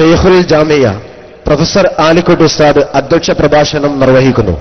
ഷെയ്ഖുൽ ജാമിയ പ്രൊഫസർ ആലിക്കോട്ട് ഉസ്താദ് അധ്യക്ഷ പ്രഭാഷണം നിർവഹിക്കുന്നു.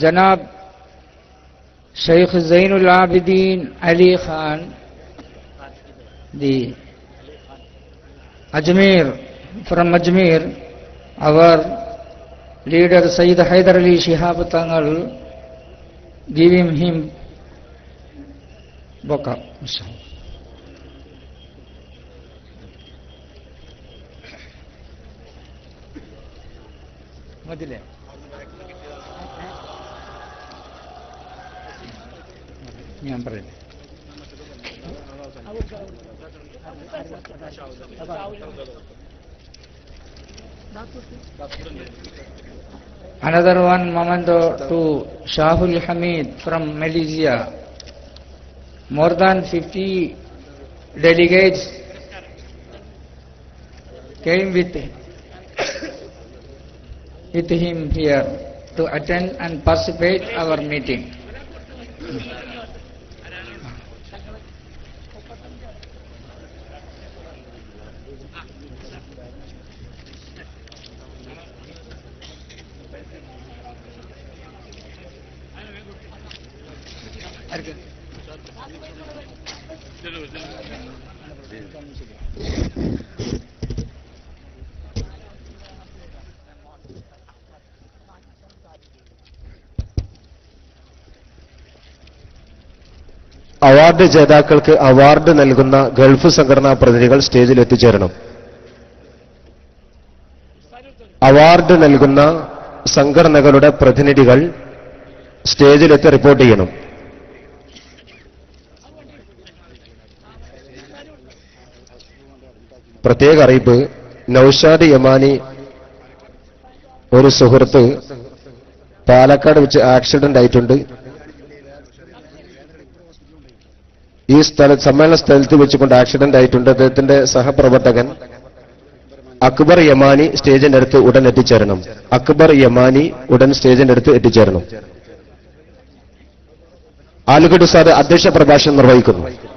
जनाब Sheikh Zain Abidin Ali Khan ji Ajmer from Ajmer our leader Sayyid Haider Ali Shihab Tangal giving him boka inshallah ಮೊದಲೇ ഞാൻ പറയുന്നു Another one memento to Shahul Hamid from Malaysia. More than 50 delegates came with, with him here to attend and participate our meeting. Award ജേതാക്കൾക്ക് award നൽകുന്ന Gulf സംഘടനാ പ്രതിനിധികൾ സ്റ്റേജിൽ എത്തിച്ചേരണം. Award നൽകുന്ന സംഘടനകളുടെ പ്രതിനിധികൾ സ്റ്റേജിലെത്തി റിപ്പോർട്ട് ചെയ്യണം. പ്രത്യേക അറിയിപ്പ്. നൌഷാദ് യമാനി ഒരു സുഹൃത്ത് പാലക്കാട് വെച്ച് ആക്സിഡന്റ് ആയിട്ടുണ്ട്. ഈ സ്ഥല സമ്മേളന സ്ഥലത്ത് വെച്ചുകൊണ്ട് ആക്സിഡന്റ് ആയിട്ടുണ്ട്. അദ്ദേഹത്തിന്റെ സഹപ്രവർത്തകൻ അക്ബർ യമാനി സ്റ്റേജിന്റെ അടുത്ത് ഉടൻ എത്തിച്ചേരണം. അക്ബർ യമാനി ഉടൻ സ്റ്റേജിന്റെ അടുത്ത് എത്തിച്ചേരണം. ആലുഗഡ് സാദ് അധ്യക്ഷ പ്രഭാഷണം നിർവഹിക്കുന്നു.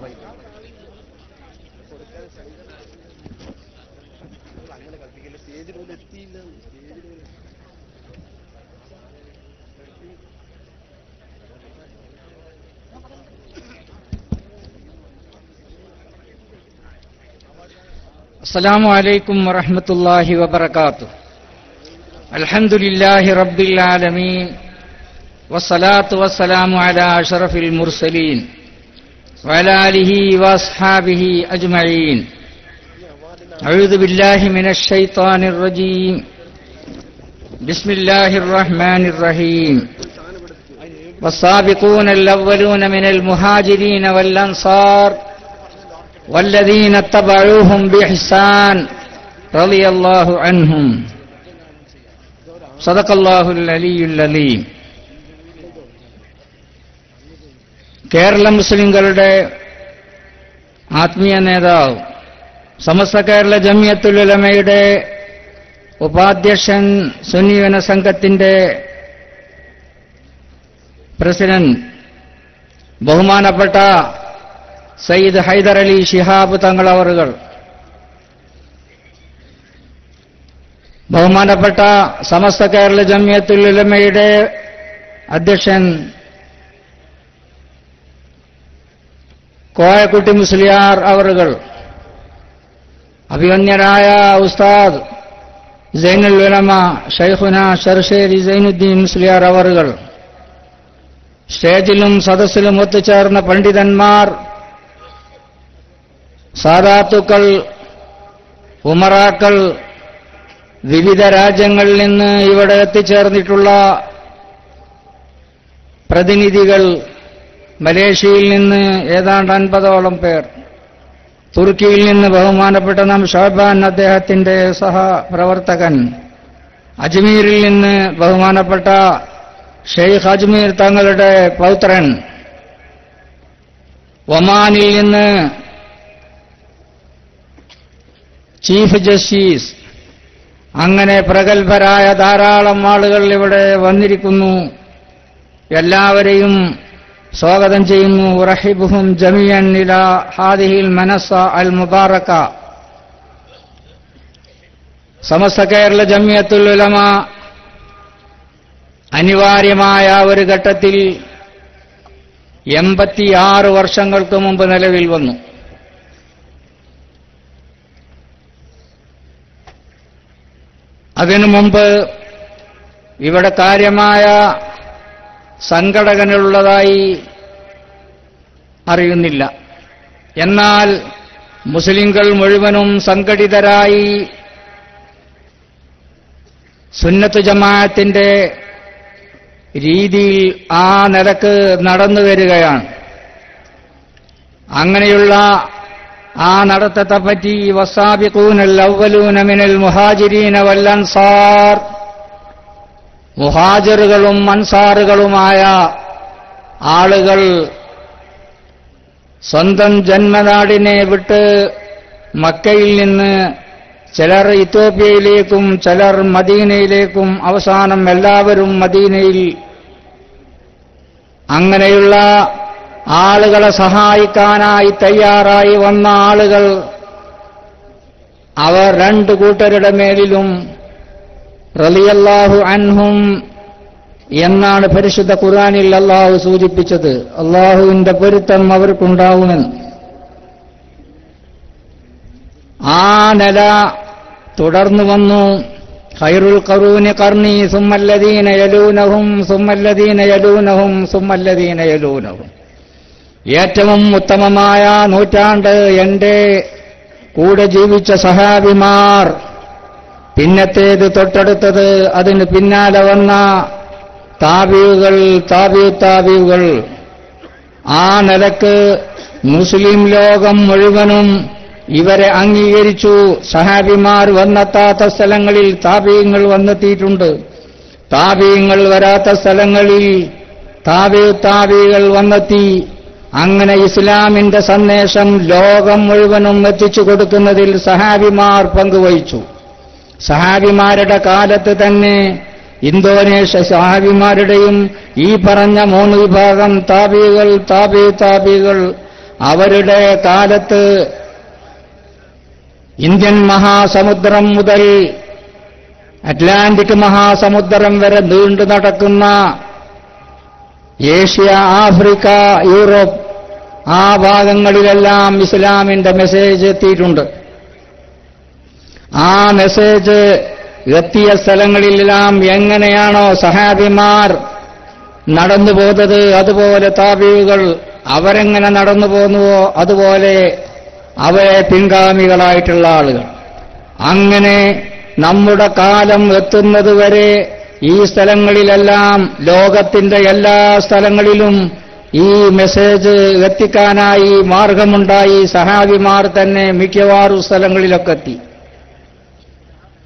السلام عليكم ورحمة الله وبركاته. الحمد لله رب العالمين والصلاة والسلام على أشرف المرسلين وعلى آله وأصحابه أجمعين. أعوذ بالله من الشيطان الرجيم. بسم الله الرحمن الرحيم. والسابقون الأولون من المهاجرين والأنصار. والذين اتبعوهم بإحسان رضي الله عنهم صدق الله العلي العليم കേരള മുസ്ലിങ്ങളുടെ ആത്മീയ നേതാവ് സമസ്ത കേരള ജമിയത്തുലമയുടെ ഉപാധ്യക്ഷൻ സുന്നിവന സംഘത്തിന്റെ പ്രസിഡന്റ് ബഹുമാനപ്പെട്ട സയ്യിദ് ഹൈദർ അലി ഷിഹാബ് തങ്ങൾ അവറുകൾ. ബഹുമാനപ്പെട്ട സമസ്ത കേരള ജമിയത്തുൽ ഉലമയുടെ അധ്യക്ഷൻ കോയക്കുട്ടി മുസ്ലിയാർ അവറുകൾ. അഭിമന്യരായ ഉസ്താദ് സൈനുൽ ഉലമ ഷൈഖുന ഷർഷേരി സൈനുദ്ദീൻ മുസ്ലിയാർ അവറുകൾ. സ്റ്റേജിലും സദസ്സിലും ഒത്തുചേർന്ന പണ്ഡിതന്മാർ സാദാത്തുക്കൾ ഉമറാക്കൾ വിവിധ രാജ്യങ്ങളിൽ നിന്ന് ഇവിടെ എത്തിച്ചേർന്നിട്ടുള്ള പ്രതിനിധികൾ മലേഷ്യയിൽ നിന്ന് ഏതാണ്ട് അൻപതോളം പേർ തുർക്കിയിൽ നിന്ന് ബഹുമാനപ്പെട്ട നാം ഷാബാൻ അദ്ദേഹത്തിന്റെ സഹപ്രവർത്തകൻ അജ്മീരിൽ നിന്ന് ബഹുമാനപ്പെട്ട ഷെയ്ഖ് അജ്മീർ തങ്ങളുടെ പൗത്രൻ ഒമാനിൽ നിന്ന് ചീഫ് ജസ്റ്റിസ് അങ്ങനെ പ്രഗത്ഭരായ ധാരാളം ആളുകൾ ഇവിടെ വന്നിരിക്കുന്നു. എല്ലാവരെയും സ്വാഗതം ചെയ്യുന്നു. റഹിബുഹും ജമിയൻ ഇല ഹാദിഹിൽ മനസ്സ അൽ മുബാറക്ക. സമസ്ത കേരള ജമിയത്തുൽ ഉലമ അനിവാര്യമായ ഒരു ഘട്ടത്തിൽ എൺപത്തിയാറ് വർഷങ്ങൾക്ക് മുമ്പ് നിലവിൽ വന്നു. അതിനു മുമ്പ് ഇവിടെ കാര്യമായ സംഘടനകളുള്ളതായി അറിയുന്നില്ല. എന്നാൽ മുസ്ലിങ്ങൾ മുഴുവനും സംഘടിതരായി സുന്നത്ത് ജമാഅത്തിന്റെ രീതിയിൽ ആ നിലയ്ക്ക് നടന്നു വരികയാണ് അങ്ങനെയുള്ള ആ നടത്തത്തെപ്പറ്റി പറ്റി അവലൂന മിനൽ മുഹാജിരീന വല്ലൻസാർ മുഹാജറുകളും അൻസാറുകളുമായ ആളുകൾ സ്വന്തം ജന്മനാടിനെ വിട്ട് മക്കയിൽ നിന്ന് ചിലർ ഇത്യോപ്യയിലേക്കും ചിലർ മദീനയിലേക്കും അവസാനം എല്ലാവരും മദീനയിൽ അങ്ങനെയുള്ള ആളുകളെ സഹായിക്കാനായി തയ്യാറായി വന്ന ആളുകൾ അവർ രണ്ട് കൂട്ടരുടെ മേലിലും റലിയല്ലാഹു അൻഹും എന്നാണ് പരിശുദ്ധ ഖുർആനിൽ അള്ളാഹു സൂചിപ്പിച്ചത്. അള്ളാഹുവിന്റെ പൊരുത്തം അവർക്കുണ്ടാവുമെന്ന്. ആ നില തുടർന്നു വന്നു. ഖൈറുൽ കറൂന് കർണി സുമ്മല്ലദീന യലൂനഹും സുമ്മല്ലദീന യലൂനഹും സുമ്മല്ലദീന യലൂനഹും. ഏറ്റവും ഉത്തമമായ നൂറ്റാണ്ട് എന്റെ കൂടെ ജീവിച്ച സഹാബിമാർ. പിന്നത്തേത് തൊട്ടടുത്തത് അതിന് പിന്നാലെ വന്ന താബീവുകൾ താബീ താബീവുകൾ ആ നിലയ്ക്ക് മുസ്ലിം ലോകം മുഴുവനും ഇവരെ അംഗീകരിച്ചു. സഹാബിമാർ വന്നെത്താത്ത സ്ഥലങ്ങളിൽ താപീയങ്ങൾ വന്നെത്തിയിട്ടുണ്ട്. താപീയങ്ങൾ വരാത്ത സ്ഥലങ്ങളിൽ താപി താപികൾ വന്നെത്തി. അങ്ങനെ ഇസ്ലാമിന്റെ സന്ദേശം ലോകം മുഴുവനും എത്തിച്ചു കൊടുക്കുന്നതിൽ സഹാബിമാർ പങ്കുവഹിച്ചു. സഹാബിമാരുടെ കാലത്ത് തന്നെ ഇന്തോനേഷ്യ സഹാബിമാരുടെയും ഈ പറഞ്ഞ മൂന്ന് വിഭാഗം താപികൾ താപി താപികൾ അവരുടെ കാലത്ത് ഇന്ത്യൻ മഹാസമുദ്രം മുതൽ അറ്റ്ലാന്റിക് മഹാസമുദ്രം വരെ നീണ്ടു നടക്കുന്ന ഏഷ്യ ആഫ്രിക്ക യൂറോപ്പ് ആ ഭാഗങ്ങളിലെല്ലാം ഇസ്ലാമിന്റെ മെസ്സേജ് എത്തിയിട്ടുണ്ട്. ആ മെസ്സേജ് എത്തിയ സ്ഥലങ്ങളിലെല്ലാം എങ്ങനെയാണോ സഹാബിമാർ നടന്നു പോകുന്നത് അതുപോലെ താബീവുകൾ അവരെങ്ങനെ നടന്നു പോകുന്നുവോ അതുപോലെ അവരെ പിൻഗാമികളായിട്ടുള്ള ആളുകൾ. അങ്ങനെ നമ്മുടെ കാലം എത്തുന്നതുവരെ ഈ സ്ഥലങ്ങളിലെല്ലാം ലോകത്തിന്റെ എല്ലാ സ്ഥലങ്ങളിലും ഈ മെസ്സേജ് എത്തിക്കാനായി മാർഗമുണ്ടായി. സഹാബിമാർ തന്നെ മിക്കവാറും സ്ഥലങ്ങളിലൊക്കെ എത്തി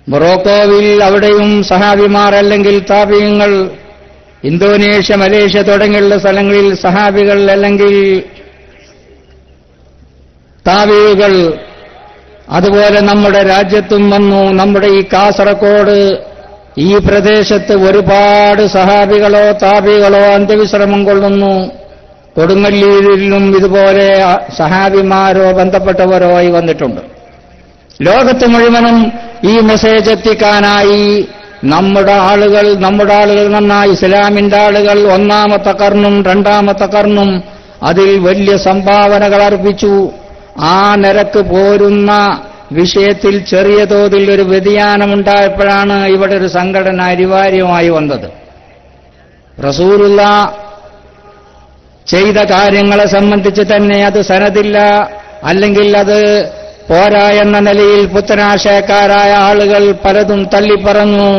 മൊറോക്കോവിൽ അവിടെയും സഹാബിമാർ അല്ലെങ്കിൽ താപികങ്ങൾ ഇന്തോനേഷ്യ മലേഷ്യ തുടങ്ങിയുള്ള സ്ഥലങ്ങളിൽ സഹാബികൾ അല്ലെങ്കിൽ താവികൾ അതുപോലെ നമ്മുടെ രാജ്യത്തും വന്നു. നമ്മുടെ ഈ കാസർഗോഡ് ഈ പ്രദേശത്ത് ഒരുപാട് സഹാബികളോ താപികളോ അന്ത്യവിശ്രമം കൊള്ളുന്നു. കൊടുങ്ങല്ലൂരിലും ഇതുപോലെ സഹാബിമാരോ ബന്ധപ്പെട്ടവരോ ആയി വന്നിട്ടുണ്ട്. ലോകത്ത് മുഴുവനും ഈ മെസ്സേജ് എത്തിക്കാനായി നമ്മുടെ ആളുകൾ നമ്മുടെ ആളുകൾ നന്നായി ഇസ്ലാമിന്റെ ആളുകൾ ഒന്നാമത്തെ കർണും രണ്ടാമത്തെ കർണും അതിൽ വലിയ സംഭാവനകൾ അർപ്പിച്ചു. ആ നിരക്ക് പോരുന്ന വിഷയത്തിൽ ചെറിയ തോതിൽ ഒരു വ്യതിയാനമുണ്ടായപ്പോഴാണ് ഇവിടെ ഒരു സംഘടന അനിവാര്യമായി വന്നത്. റസൂലുള്ള ചെയ്ത കാര്യങ്ങളെ സംബന്ധിച്ച് തന്നെ അത് സനദില്ല അല്ലെങ്കിൽ അത് പോരാ എന്ന നിലയിൽ പുത്തനാശയക്കാരായ ആളുകൾ പലതും തള്ളിപ്പറഞ്ഞു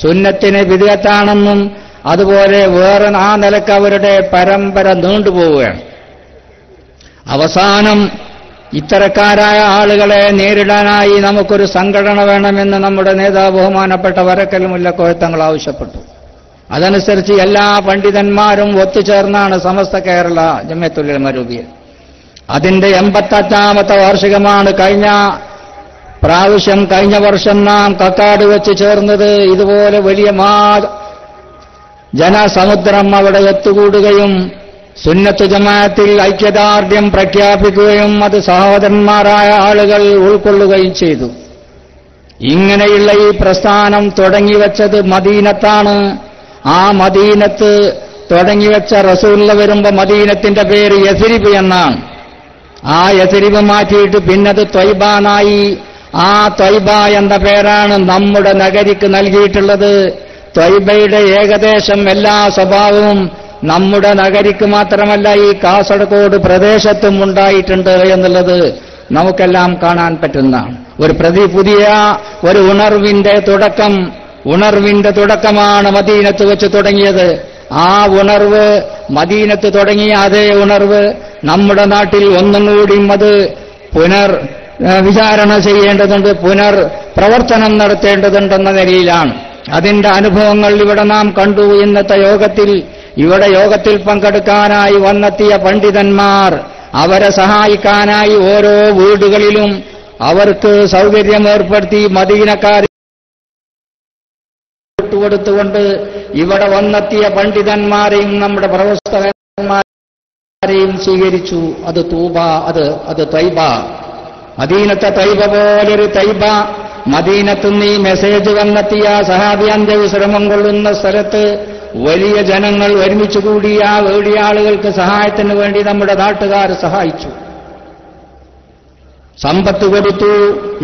സുന്നത്തിന് വിധിയത്താണെന്നും അതുപോലെ വേറെ ആ നിലയ്ക്ക് അവരുടെ പരമ്പര നീണ്ടുപോവുകയാണ്. അവസാനം ഇത്തരക്കാരായ ആളുകളെ നേരിടാനായി നമുക്കൊരു സംഘടന വേണമെന്ന് നമ്മുടെ നേതാവ് ബഹുമാനപ്പെട്ട വരക്കൽ മുല്ലക്കോഴത്തങ്ങൾ ആവശ്യപ്പെട്ടു. അതനുസരിച്ച് എല്ലാ പണ്ഡിതന്മാരും ഒത്തുചേർന്നാണ് സമസ്ത കേരള ജമ്യത്തുൽ മരൂപിയൽ അതിന്റെ എൺപത്തഞ്ചാമത്തെ വാർഷികമാണ് കഴിഞ്ഞ പ്രാവശ്യം കഴിഞ്ഞ വർഷം നാം കക്കാട് വെച്ച് ചേർന്നത്. ഇതുപോലെ വലിയ മാ ജനസമുദ്രം അവിടെ എത്തുകൂടുകയും സുന്നത്ത് ജമാഅത്തിൽ ഐക്യദാർഢ്യം പ്രഖ്യാപിക്കുകയും അത് സഹോദരന്മാരായ ആളുകൾ ഉൾക്കൊള്ളുകയും ചെയ്തു. ഇങ്ങനെയുള്ള ഈ പ്രസ്ഥാനം തുടങ്ങിവെച്ചത് മദീനത്താണ്. ആ മദീനത്ത് തുടങ്ങിവെച്ച റസൂല്ല വരുമ്പോ മദീനത്തിന്റെ പേര് യസിരിബ് എന്നാണ്. ആ യസിരിബ് മാറ്റിയിട്ട് പിന്നത് ത്വയ്ബാനായി ആ ത്വയ്ബ എന്ന പേരാണ് നമ്മുടെ നഗരിക്ക് നൽകിയിട്ടുള്ളത്. ത്വയ്ബയുടെ ഏകദേശം എല്ലാ സ്വഭാവവും നമ്മുടെ നഗരിക്ക് മാത്രമല്ല ഈ കാസർഗോഡ് പ്രദേശത്തും ഉണ്ടായിട്ടുണ്ട് എന്നുള്ളത് നമുക്കെല്ലാം കാണാൻ പറ്റുന്ന ഒരു പ്രതി പുതിയ ഒരു ഉണർവിന്റെ തുടക്കം. ഉണർവിന്റെ തുടക്കമാണ് മദീനത്ത് വെച്ച് തുടങ്ങിയത്. ആ ഉണർവ് മദീനത്ത് തുടങ്ങിയ അതേ ഉണർവ് നമ്മുടെ നാട്ടിൽ ഒന്നും കൂടിയും അത് പുനർ വിചാരണ ചെയ്യേണ്ടതുണ്ട് പുനർ പ്രവർത്തനം നടത്തേണ്ടതുണ്ടെന്ന നിലയിലാണ്. അതിന്റെ അനുഭവങ്ങൾ ഇവിടെ നാം കണ്ടു ഇന്നത്തെ യോഗത്തിൽ. ഇവിടെ യോഗത്തിൽ പങ്കെടുക്കാനായി വന്നെത്തിയ പണ്ഡിതന്മാർ അവരെ സഹായിക്കാനായി ഓരോ വീടുകളിലും അവർക്ക് സൗകര്യം ഏർപ്പെടുത്തി മദീനക്കാർ വിട്ടുകൊടുത്തുകൊണ്ട് ഇവിടെ വന്നെത്തിയ പണ്ഡിതന്മാരെയും നമ്മുടെ പ്രവർത്തകന്മാരെയും സ്വീകരിച്ചു. അത് തൂബ അത് അത് തൈബ. മദീനത്തെ തൈബ പോലൊരു തൈബ. മദീനത്തുനിന്ന് ഈ മെസ്സേജ് വന്നെത്തിയ സഹാബിയന്റെ വിശ്രമം കൊള്ളുന്ന സ്ഥലത്ത് വലിയ ജനങ്ങൾ ഒരുമിച്ച് കൂടി ആ വേടിയ ആളുകൾക്ക് സഹായത്തിന് വേണ്ടി നമ്മുടെ നാട്ടുകാർ സഹായിച്ചു. സമ്പത്ത് കൊടുത്തു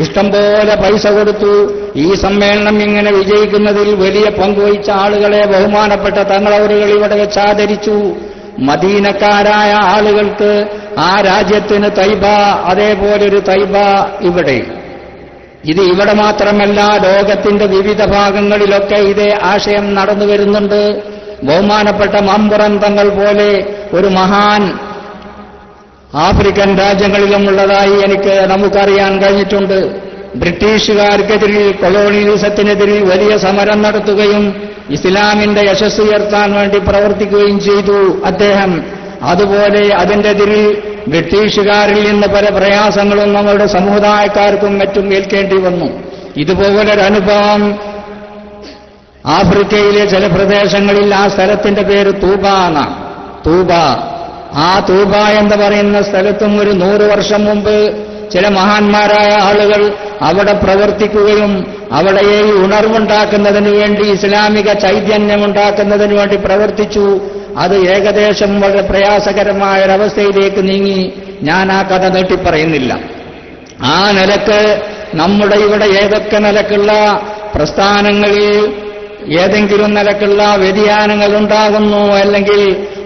ഇഷ്ടംപോലെ പൈസ കൊടുത്തു. ഈ സമ്മേളനം ഇങ്ങനെ വിജയിക്കുന്നതിൽ വലിയ പങ്കുവഹിച്ച ആളുകളെ ബഹുമാനപ്പെട്ട തങ്ങളവരുകൾ ഇവിടെ വെച്ച് ആദരിച്ചു. മദീനക്കാരായ ആളുകൾക്ക് ആ രാജ്യത്തിന് തൈബ അതേപോലൊരു തൈബ ഇവിടെ. ഇത് ഇവിടെ മാത്രമല്ല ലോകത്തിന്റെ വിവിധ ഭാഗങ്ങളിലൊക്കെ ഇതേ ആശയം നടന്നു വരുന്നുണ്ട്. ബഹുമാനപ്പെട്ട മമ്പുറം തങ്ങൾ പോലെ ഒരു മഹാൻ ആഫ്രിക്കൻ രാജ്യങ്ങളിലും ഉള്ളതായി എനിക്ക് നമുക്കറിയാൻ കഴിഞ്ഞിട്ടുണ്ട്. ബ്രിട്ടീഷുകാർക്കെതിരിൽ കൊളോണിയലിസത്തിനെതിരിൽ വലിയ സമരം നടത്തുകയും ഇസ്ലാമിന്റെ യശസ് ഉയർത്താൻ വേണ്ടി പ്രവർത്തിക്കുകയും ചെയ്തു അദ്ദേഹം. അതുപോലെ അതിന്റെ ബ്രിട്ടീഷുകാരിൽ നിന്ന് പല പ്രയാസങ്ങളും നമ്മുടെ സമുദായക്കാർക്കും മറ്റും ഏൽക്കേണ്ടി വന്നു. ഇതുപോലൊരനുഭവം ആഫ്രിക്കയിലെ ചില പ്രദേശങ്ങളിൽ ആ സ്ഥലത്തിന്റെ പേര് തൂബ എന്നാണ് തൂബ. ആ തൂബ എന്ന് പറയുന്ന സ്ഥലത്തും ഒരു നൂറ് വർഷം മുമ്പ് ചില മഹാന്മാരായ ആളുകൾ അവിടെ പ്രവർത്തിക്കുകയും അവിടെ ഈ ഉണർവുണ്ടാക്കുന്നതിന് വേണ്ടി ഇസ്ലാമിക ചൈതന്യം ഉണ്ടാക്കുന്നതിന് വേണ്ടി പ്രവർത്തിച്ചു. അത് ഏകദേശം വളരെ പ്രയാസകരമായ ഒരവസ്ഥയിലേക്ക് നീങ്ങി. ഞാൻ ആ കഥ നീട്ടിപ്പറയുന്നില്ല. ആ നിലയ്ക്ക് നമ്മുടെ ഇവിടെ ഏതൊക്കെ നിലക്കുള്ള പ്രസ്ഥാനങ്ങളിൽ ഏതെങ്കിലും നിലക്കുള്ള വ്യതിയാനങ്ങൾ ഉണ്ടാകുന്നു അല്ലെങ്കിൽ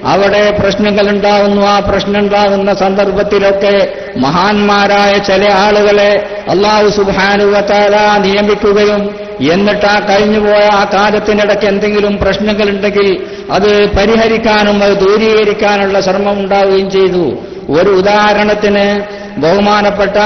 അവിടെ പ്രശ്നങ്ങൾ ഉണ്ടാകുന്നു ആ പ്രശ്നം ഉണ്ടാകുന്ന സന്ദർഭത്തിലൊക്കെ മഹാന്മാരായ ചില ആളുകളെ അള്ളാഹു സുബാനുവത്താല നിയമിക്കുകയും എന്നിട്ട് ആ കഴിഞ്ഞുപോയ ആ കാലത്തിനിടയ്ക്ക് എന്തെങ്കിലും പ്രശ്നങ്ങളുണ്ടെങ്കിൽ അത് പരിഹരിക്കാനും അത് ദൂരീകരിക്കാനുള്ള ശ്രമം ഉണ്ടാവുകയും ചെയ്തു. ഒരു ഉദാഹരണത്തിന് ബഹുമാനപ്പെട്ട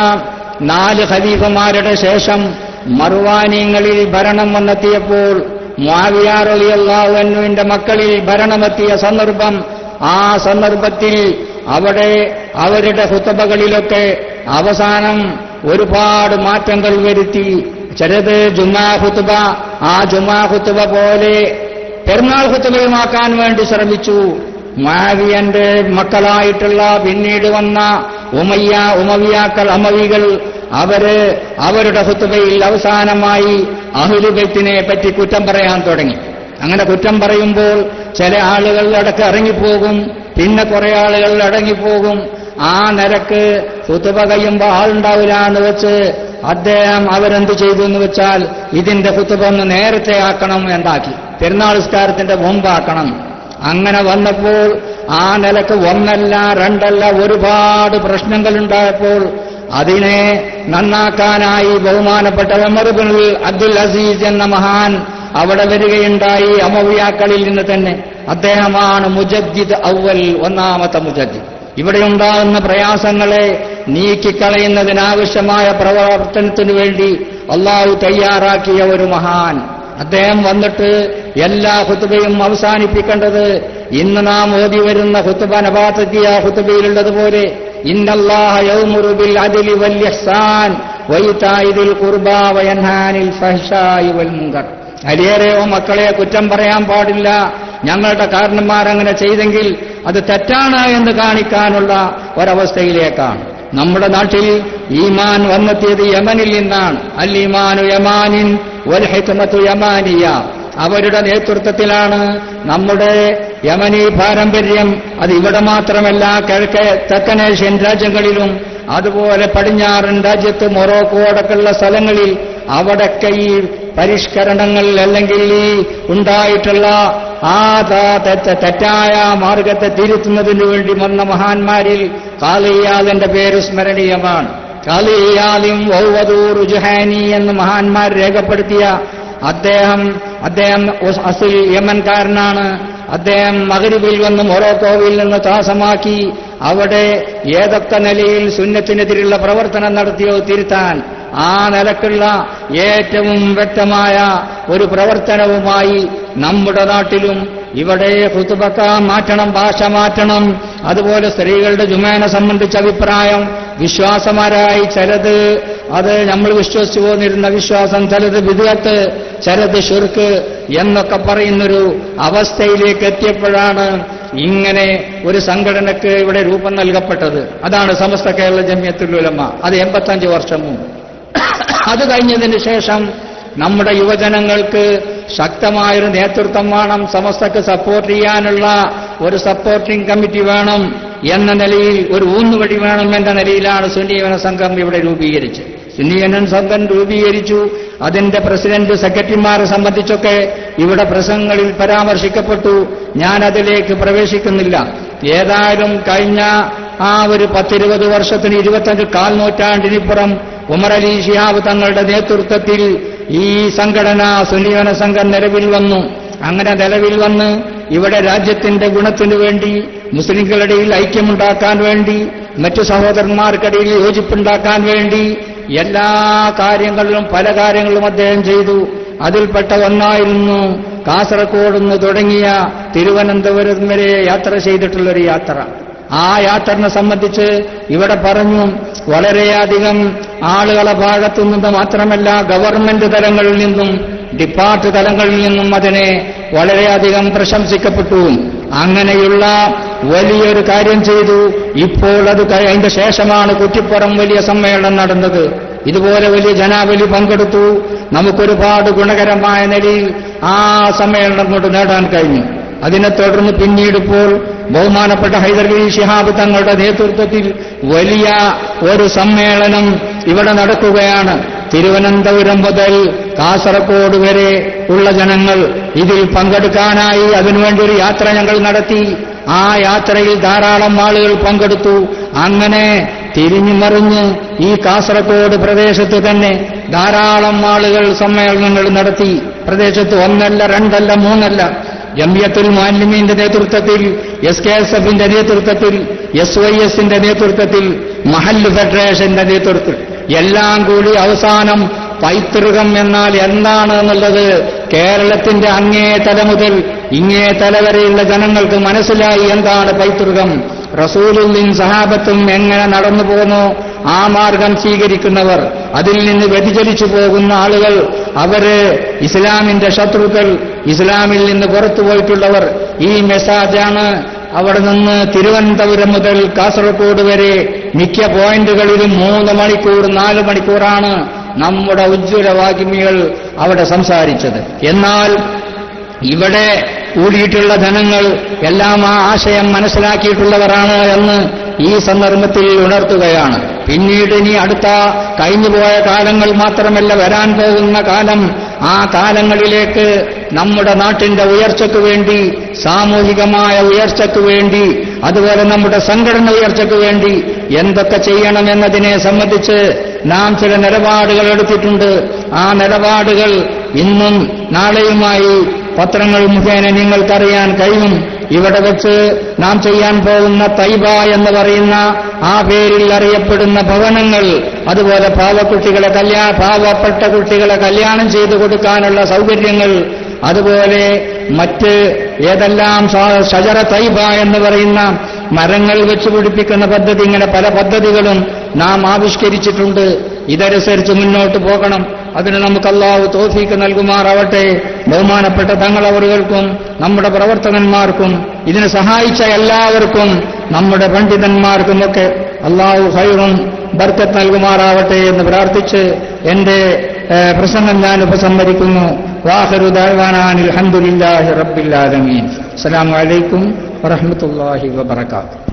നാല് ഖലീഫമാരുടെ ശേഷം മറുവാനിയങ്ങളിൽ ഭരണം വന്നെത്തിയപ്പോൾ മുവിയാറിയാവുവിന്റെ മക്കളിൽ ഭരണമെത്തിയ സന്ദർഭം ആ സന്ദർഭത്തിൽ അവിടെ അവരുടെ ഹുത്തബകളിലൊക്കെ അവസാനം ഒരുപാട് മാറ്റങ്ങൾ വരുത്തി. ചിലത് ജുമാ ഹുത്തുബ ആ ജുമാ ഹുത്തുബ പോലെ പെരുന്നാൾ ഹുത്തുബയുമാക്കാൻ വേണ്ടി ശ്രമിച്ചു. മാവിയന്റെ മക്കളായിട്ടുള്ള പിന്നീട് വന്ന ഉമയ്യ ഉമവിയാക്കൾ അമവികൾ അവർ അവരുടെ ഹുത്തുബയിൽ അവസാനമായി അഹുലുബൈത്തിനെ പറ്റി കുറ്റം പറയാൻ തുടങ്ങി. അങ്ങനെ കുറ്റം പറയുമ്പോൾ ചില ആളുകൾ അടക്കം ഇറങ്ങിപ്പോകും പിന്നെ കുറെ ആളുകൾ അടങ്ങിപ്പോകും. ആ നിരക്ക് കുത്തുബ കഴിയുമ്പോൾ ആളുണ്ടാവില്ല എന്ന് വെച്ച് അദ്ദേഹം അവരെന്ത് ചെയ്തു എന്ന് വെച്ചാൽ ഇതിന്റെ കുത്തുബന്ന് നേരത്തെ ആക്കണം എന്താക്കി. പെരുന്നാൾ സ്കാരത്തിന്റെ മുമ്പാക്കണം. അങ്ങനെ വന്നപ്പോൾ ആ നിലയ്ക്ക് ഒന്നല്ല രണ്ടല്ല ഒരുപാട് പ്രശ്നങ്ങളുണ്ടായപ്പോൾ അതിനെ നന്നാക്കാനായി ബഹുമാനപ്പെട്ട ഉമർബിൻ അബ്ദുൽ അസീസ് എന്ന മഹാൻ അവിടെ വരികയുണ്ടായി അമവിയാക്കളിൽ നിന്ന് തന്നെ. അദ്ദേഹമാണ് മുജദ്ദിദ് അവൽ ഒന്നാമത്തെ മുജദ്ദിദ്. ഇവിടെ ഉണ്ടാകുന്ന പ്രയാസങ്ങളെ നീക്കിക്കളയുന്നതിനാവശ്യമായ പ്രവർത്തനത്തിനു വേണ്ടി അള്ളാഹു തയ്യാറാക്കിയ ഒരു മഹാൻ. അദ്ദേഹം വന്നിട്ട് എല്ലാ ഹുത്തുബയും അവസാനിപ്പിക്കേണ്ടത് ഇന്ന് നാം ഓതി വരുന്ന ഹുത്തുബ നബാത്തത്തിയ ഹുത്തുബയിലുള്ളതുപോലെ മുങ്കർ അരിയേറെയോ മക്കളെ കുറ്റം പറയാൻ പാടില്ല. ഞങ്ങളുടെ കാരണന്മാരങ്ങനെ ചെയ്തെങ്കിൽ അത് തെറ്റാണ് എന്ന് കാണിക്കാനുള്ള ഒരവസ്ഥയിലേക്കാണ്. നമ്മുടെ നാട്ടിൽ ഈമാൻ വന്നെത്തിയത് യമനിൽ നിന്നാണ്. അൽ ഈമാനു യമാനിൻ വൽ യമാനിയ. അവരുടെ നേതൃത്വത്തിലാണ് നമ്മുടെ യമനി പാരമ്പര്യം. അത് ഇവിടെ മാത്രമല്ല കിഴക്കേ തെക്കനേഷ്യൻ രാജ്യങ്ങളിലും അതുപോലെ പടിഞ്ഞാറൻ രാജ്യത്ത് മൊറോക്കോ അടക്കമുള്ള സ്ഥലങ്ങളിൽ അവിടൊക്കെ ഈ പരിഷ്കരണങ്ങൾ അല്ലെങ്കിൽ ഈ ഉണ്ടായിട്ടുള്ള ആ തെറ്റായ മാർഗത്തെ തിരുത്തുന്നതിന് വേണ്ടി വന്ന മഹാന്മാരിൽ കാലിയാലിന്റെ പേര് സ്മരണീയമാണ്. കാലിയാലിം വൗവദൂർ ജുഹാനി എന്ന് മഹാന്മാർ രേഖപ്പെടുത്തിയ അദ്ദേഹം അദ്ദേഹം അസിൽ യമൻകാരനാണ്. അദ്ദേഹം മകരുവിൽ വന്ന് മൊറോക്കോവിൽ നിന്ന് താസമാക്കി അവിടെ ഏതൊക്കെ നിലയിൽ സുന്നത്തിനെതിരെയുള്ള പ്രവർത്തനം നടത്തിയോ തിരുത്താൻ ആ നിലക്കുള്ള ഏറ്റവും വ്യക്തമായ ഒരു പ്രവർത്തനവുമായി നമ്മുടെ നാട്ടിലും ഇവിടെ ഹുതുബക്ക മാറ്റണം ഭാഷ മാറ്റണം അതുപോലെ സ്ത്രീകളുടെ ജുമേനെ സംബന്ധിച്ച അഭിപ്രായം വിശ്വാസമാരായി ചിലത് അത് നമ്മൾ വിശ്വസിച്ചു പോന്നിരുന്ന വിശ്വാസം ചിലത് വിദഗത്ത് ചിലത് ഷുർക്ക് എന്നൊക്കെ പറയുന്നൊരു അവസ്ഥയിലേക്ക് എത്തിയപ്പോഴാണ് ഇങ്ങനെ ഒരു സംഘടനക്ക് ഇവിടെ രൂപം നൽകപ്പെട്ടത്. അതാണ് സമസ്ത കേരള ജമ്യത്തുൽ ഉലമ. അത് എൺപത്തഞ്ച് വർഷം മുമ്പ്. അത് കഴിഞ്ഞതിന് ശേഷം നമ്മുടെ യുവജനങ്ങൾക്ക് ശക്തമായൊരു നേതൃത്വം വേണം സമസ്തക്ക് സപ്പോർട്ട് ചെയ്യാനുള്ള ഒരു സപ്പോർട്ടിംഗ് കമ്മിറ്റി വേണം എന്ന നിലയിൽ ഒരു ഊന്നുവടി വേണം എന്ന നിലയിലാണ് സുന്നിയവന സംഘം ഇവിടെ രൂപീകരിച്ചത്. സുന്നീവനൻ സംഘം രൂപീകരിച്ചു അതിന്റെ പ്രസിഡന്റ് സെക്രട്ടറിമാരെ സംബന്ധിച്ചൊക്കെ ഇവിടെ പ്രസംഗങ്ങളിൽ പരാമർശിക്കപ്പെട്ടു. ഞാൻ അതിലേക്ക് പ്രവേശിക്കുന്നില്ല. ഏതായാലും കഴിഞ്ഞ ആ ഒരു പത്തിരുപത് വർഷത്തിന് ഇരുപത്തഞ്ച് കാൽ നൂറ്റാണ്ടിനിപ്പുറം ഉമർ അലി ഷിഹാബ് തങ്ങളുടെ നേതൃത്വത്തിൽ ഈ സംഘടന സുനിയോന സംഘം നിലവിൽ വന്നു. അങ്ങനെ നിലവിൽ വന്ന് ഇവിടെ രാജ്യത്തിന്റെ ഗുണത്തിനു വേണ്ടി മുസ്ലിംകളുടെ ഐക്യമുണ്ടാക്കാൻ വേണ്ടി മറ്റു സഹോദരന്മാർക്കിടയിൽ യോജിപ്പുണ്ടാക്കാൻ വേണ്ടി എല്ലാ കാര്യങ്ങളിലും പല കാര്യങ്ങളും അദ്ദേഹം ചെയ്തു. അതിൽപ്പെട്ട ഒന്നായിരുന്നു കാസർഗോഡ് നിന്ന് തുടങ്ങിയ തിരുവനന്തപുരം വരെ യാത്ര ചെയ്തിട്ടുള്ളൊരു യാത്ര. ആ യാത്രനെ സംബന്ധിച്ച് ഇവിടെ പറഞ്ഞു വളരെയധികം ആളുകളെ ഭാഗത്തു നിന്ന് മാത്രമല്ല ഗവൺമെന്റ് തലങ്ങളിൽ നിന്നും ഡിപ്പാർട്ട് തലങ്ങളിൽ നിന്നും അതിനെ വളരെയധികം പ്രശംസിക്കപ്പെട്ടു. അങ്ങനെയുള്ള വലിയൊരു കാര്യം ചെയ്തു. ഇപ്പോൾ അത് അതിന്റെ ശേഷമാണ് കുറ്റിപ്പുറം വലിയ സമ്മേളനം നടന്നത്. ഇതുപോലെ വലിയ ജനാവലി പങ്കെടുത്തു. നമുക്കൊരുപാട് ഗുണകരമായ നിലയിൽ ആ സമ്മേളനം കൊണ്ട് നേടാൻ കഴിഞ്ഞു. അതിനെ തുടർന്ന് പിന്നീട് ഇപ്പോൾ ബഹുമാനപ്പെട്ട ഹൈദർലി ഷിഹാബ് തങ്ങളുടെ നേതൃത്വത്തിൽ വലിയ ഒരു സമ്മേളനം ഇവിടെ നടക്കുകയാണ്. തിരുവനന്തപുരം മുതൽ കാസർഗോഡ് വരെ ഉള്ള ജനങ്ങൾ ഇതിൽ പങ്കെടുക്കാനായി അതിനുവേണ്ടി ഒരു യാത്ര ഞങ്ങൾ നടത്തി. ആ യാത്രയിൽ ധാരാളം ആളുകൾ പങ്കെടുത്തു. അങ്ങനെ തിരിഞ്ഞു മറിഞ്ഞ് ഈ കാസർഗോഡ് പ്രദേശത്ത് തന്നെ ധാരാളം ആളുകൾ സമ്മേളനങ്ങൾ നടത്തി. പ്രദേശത്ത് ഒന്നല്ല രണ്ടല്ല മൂന്നല്ല ജമിയത്തുൽ മാലിമീന്റെ നേതൃത്വത്തിൽ എസ് കെ എസ് എഫിന്റെ നേതൃത്വത്തിൽ എസ് വൈ എസിന്റെ നേതൃത്വത്തിൽ മഹല്ല് ഫെഡറേഷന്റെ നേതൃത്വത്തിൽ. എല്ലാം കൂടി അവസാനം പൈതൃകം എന്നാൽ എന്താണ് എന്നുള്ളത് കേരളത്തിന്റെ അങ്ങേ തല മുതൽ ഇങ്ങേ തല വരെയുള്ള ജനങ്ങൾക്ക് മനസ്സിലായി എന്താണ് പൈതൃകം. റസൂലുള്ളിൻ സഹാബത്തും എങ്ങനെ നടന്നു പോന്നു ആ മാർഗം സ്വീകരിക്കുന്നവർ അതിൽ നിന്ന് വ്യതിചലിച്ചു പോകുന്ന ആളുകൾ അവർ ഇസ്ലാമിന്റെ ശത്രുക്കൾ ഇസ്ലാമിൽ നിന്ന് പുറത്തുപോയിട്ടുള്ളവർ ഈ മെസ്സാജാണ് അവിടെ നിന്ന് തിരുവനന്തപുരം മുതൽ കാസർഗോഡ് വരെ. മിക്ക പോയിന്റുകളിലും മൂന്ന് മണിക്കൂർ നാല് മണിക്കൂറാണ് നമ്മുടെ ഉജ്ജ്വല വാഗ്മികൾ അവിടെ സംസാരിച്ചത്. എന്നാൽ ഇവിടെ കൂടിയിട്ടുള്ള ധനങ്ങൾ എല്ലാം ആ ആശയം മനസ്സിലാക്കിയിട്ടുള്ളവരാണ് എന്ന് ഈ സന്ദർഭത്തിൽ ഉണർത്തുകയാണ്. പിന്നീട് ഇനി അടുത്ത കഴിഞ്ഞുപോയ കാലങ്ങൾ മാത്രമല്ല വരാൻ പോകുന്ന കാലം. ആ കാലങ്ങളിലേക്ക് നമ്മുടെ നാട്ടിന്റെ ഉയർച്ചയ്ക്ക് വേണ്ടി സാമൂഹികമായ ഉയർച്ചയ്ക്ക് വേണ്ടി അതുപോലെ നമ്മുടെ സംഘടന ഉയർച്ചയ്ക്ക് വേണ്ടി എന്തൊക്കെ ചെയ്യണമെന്നതിനെ സംബന്ധിച്ച് നാം ചില നിലപാടുകൾ എടുത്തിട്ടുണ്ട്. ആ നിലപാടുകൾ ഇന്നും നാളെയുമായി പത്രങ്ങൾ മുഖേന നിങ്ങൾക്കറിയാൻ കഴിയും. ഇവിടെ വെച്ച് നാം ചെയ്യാൻ പോകുന്ന തൈബ എന്ന് പറയുന്ന ആ പേരിൽ അറിയപ്പെടുന്ന ഭവനങ്ങൾ അതുപോലെ പാവക്കുട്ടികളെ കല്യാണ പാവപ്പെട്ട കുട്ടികളെ കല്യാണം ചെയ്തു കൊടുക്കാനുള്ള സൗകര്യങ്ങൾ അതുപോലെ മറ്റ് ഏതെല്ലാം ഷജറ തൈബ എന്ന് പറയുന്ന മരങ്ങൾ വെച്ച് പിടിപ്പിക്കുന്ന പദ്ധതി ഇങ്ങനെ പല പദ്ധതികളും നാം ആവിഷ്കരിച്ചിട്ടുണ്ട്. ഇതനുസരിച്ച് മുന്നോട്ട് പോകണം. അതിന് നമുക്ക് അള്ളാഹു തോഫീക്ക് നൽകുമാറാവട്ടെ. ബഹുമാനപ്പെട്ട തങ്ങളവറുകൾക്കും നമ്മുടെ പ്രവർത്തകന്മാർക്കും ഇതിന് സഹായിച്ച എല്ലാവർക്കും നമ്മുടെ പണ്ഡിതന്മാർക്കുമൊക്കെ അള്ളാഹു ഹൈറും ബർക്കത്ത് നൽകുമാറാവട്ടെ എന്ന് പ്രാർത്ഥിച്ച് എന്റെ പ്രസംഗം ഞാൻ ഉപസംഹരിക്കുന്നു. വാഹരു ദാഴ്വാനാൻ ഹന്ദുലില്ലാഹി റബ്ബില്ലാലമീൻ അസ്സലാമു അലൈക്കും വറഹ്മത്തുള്ളാഹി വബറകാതുഹു.